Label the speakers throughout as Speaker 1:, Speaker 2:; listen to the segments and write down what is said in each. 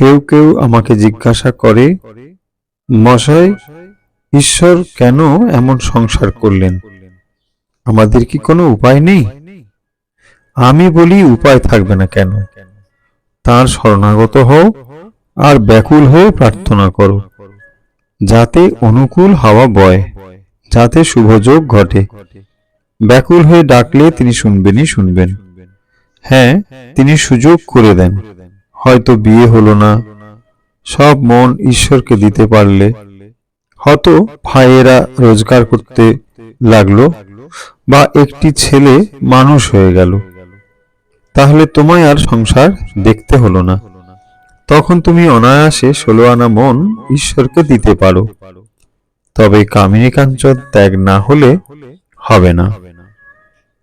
Speaker 1: কেউ কেউ আমাকে জিজ্ঞাসা করে, মশাই, ঈশ্বর কেন এমন সংসার করলেন? আমাদের কি কোনো উপায় নেই? আমি বলি উপায় থাকবে না কেন? তার শরণাগত হও আর ব্যাকুল হয়ে প্রার্থনা করো, যাতে অনুকূল হাওয়া বয়, যাতে শুভযোগ ঘটে। ব্যাকুল হয়ে ডাকলে তিনি শুনবেনই শুনবেন। হ্যাঁ তিনি সুযোগ করে দেন। হয়তো বিয়ে হলো না। সব মন ঈশ্বরকে দিতে পারলে। হয়তো ভাইয়েরা রোজগার করতে লাগল বা একটি ছেলে মানুষ হয়ে গেল। তাহলে তোমায় আর সংসার দেখতে হলো না। তখন তুমি অনায়াসে ষোলো আনা মন ঈশ্বরকে দিতে পারো। তবে কামিনী কাঞ্চন ত্যাগ না হলে হবে না।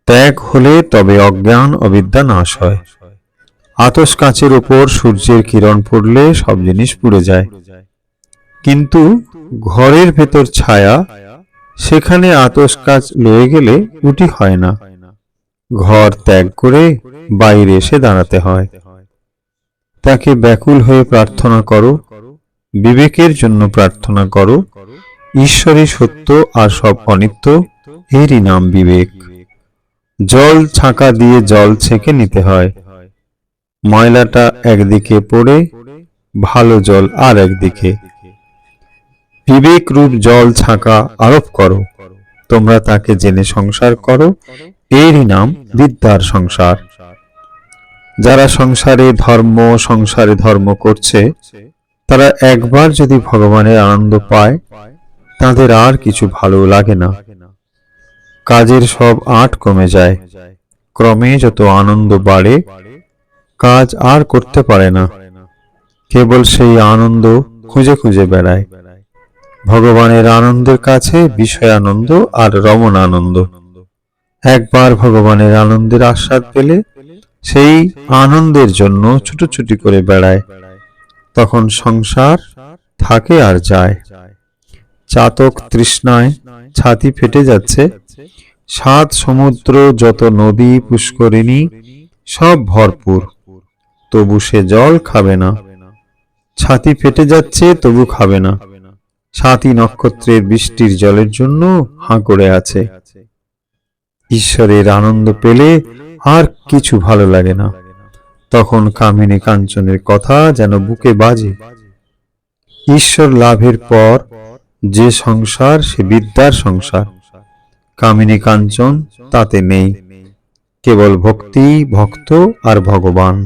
Speaker 1: ত্যাগ হলে তবে অজ্ঞান অবিদ্যা নাশ হয়। আতস কাঁচের ওপর সূর্যের কিরণ পড়লে সব জিনিস পুড়ে যায়। কিন্তু ঘরের ভেতর ছায়া, সেখানে আতস কাচ লয়ে গেলে উটি হয় না। ঘর ত্যাগ করে বাইরে এসে দাঁড়াতে হয়। তাকে ব্যাকুল হয়ে প্রার্থনা করো, বিবেকের জন্য প্রার্থনা করো, ঈশ্বরই সত্য আর সব অনিত্য, এরই নাম বিবেক। জল ছাঁকা দিয়ে জল ছেঁকে নিতে হয়। ময়লাটা একদিকে পড়ে, ভালো জল আর একদিকে। বিবেক রূপ জল ছাঁকা আরোপ করো, তোমরা তাকে জেনে সংসার করো, এরই নাম বিদ্যার সংসার। যারা সংসারে ধর্ম সংসারে ধর্ম করছে, তারা একবার যদি ভগবানের আনন্দ পায়, তাদের আর কিছু ভালো লাগে না। কাজের সব আট কমে যায়, ক্রমে যত আনন্দ বাড়ে কাজ আর করতে পারে না। কেবল সেই আনন্দ খুঁজে খুঁজে বেড়ায়। ভগবানের আনন্দের কাছে বিষয় আনন্দ আর রমণ আনন্দ একবার ভগবানের আনন্দের আস্বাদ পেলে সেই আনন্দের জন্য ছুটোছুটি করে বেড়ায়। তখন সংসার থাকে আর যায়। চাতক তৃষ্ণায় ছাতি ফেটে যাচ্ছে। সাত সমুদ্র যত নদী পুষ্করিণী সব ভরপুর। তবু সে জল খাবে না। ছাতি ফেটে যাচ্ছে, তবু খাবে না। সাতই নক্ষত্রের বৃষ্টির জলের জন্য হাঁ করে আছে। ঈশ্বরের আনন্দ পেলে আর কিছু ভালো লাগে না। তখন কামিনী কাঞ্চনের কথা যেন বুকে বাজে। ঈশ্বর লাভের পর যে সংসার, সে বিদ্যার সংসার। কামিনী কাঞ্চন তাতে নেই। কেবল ভক্তি, ভক্ত আর ভগবান।